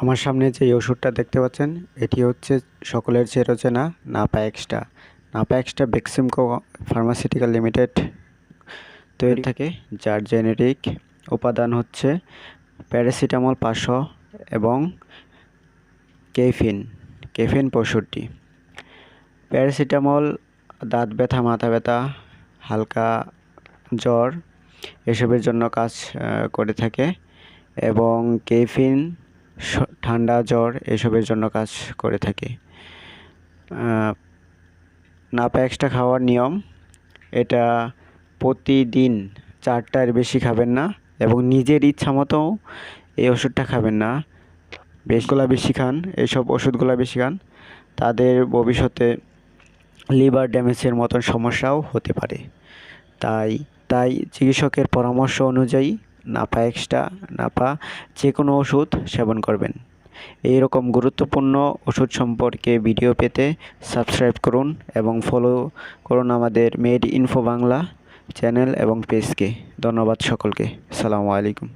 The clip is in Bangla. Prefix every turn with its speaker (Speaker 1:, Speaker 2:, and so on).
Speaker 1: আমার সামনে যে ওষুধটা দেখতে পাচ্ছেন, এটি হচ্ছে সকলের চেরোচেনা Napa extra Napa extra Beximco pharmaceutical limited তৈরি থাকে, যার জেনেরিক উপাদান হচ্ছে প্যারাসিটামল পাঁচশো এবং কেফিন কেফিন পঁয়ষট্টি। প্যারাসিটামল, দাঁত ব্যথা, মাথা ব্যথা, হালকা জ্বর, এসবের জন্য কাজ করে থাকে এবং কেফিন ঠান্ডা জ্বর এসবের জন্য কাজ করে থাকে। আহ, নাপা এক্সট্রা খাওয়ার নিয়ম এটা প্রতিদিন চারটার বেশি খাবেন না এবং নিজের ইচ্ছা মতো এই ওষুধটা খাবেন না। বেশগুলা বেশি খান এইসব ওষুধগুলো বেশি খান তাদের ভবিষ্যতে লিভার ড্যামেজের মতন সমস্যাও হতে পারে। তাই তাই চিকিৎসকের পরামর্শ অনুযায়ী নাপা এক্সট্রা নাপা যে কোনো ওষুধ সেবন করবেন। এই রকম গুরুত্বপূর্ণ ওষুধ সম্পর্কে ভিডিও পেতে সাবস্ক্রাইব করুন এবং ফলো করুন আমাদের মেড ইনফো বাংলা চ্যানেল এবং পেজকে। ধন্যবাদ সকলকে। সালামু আলাইকুম।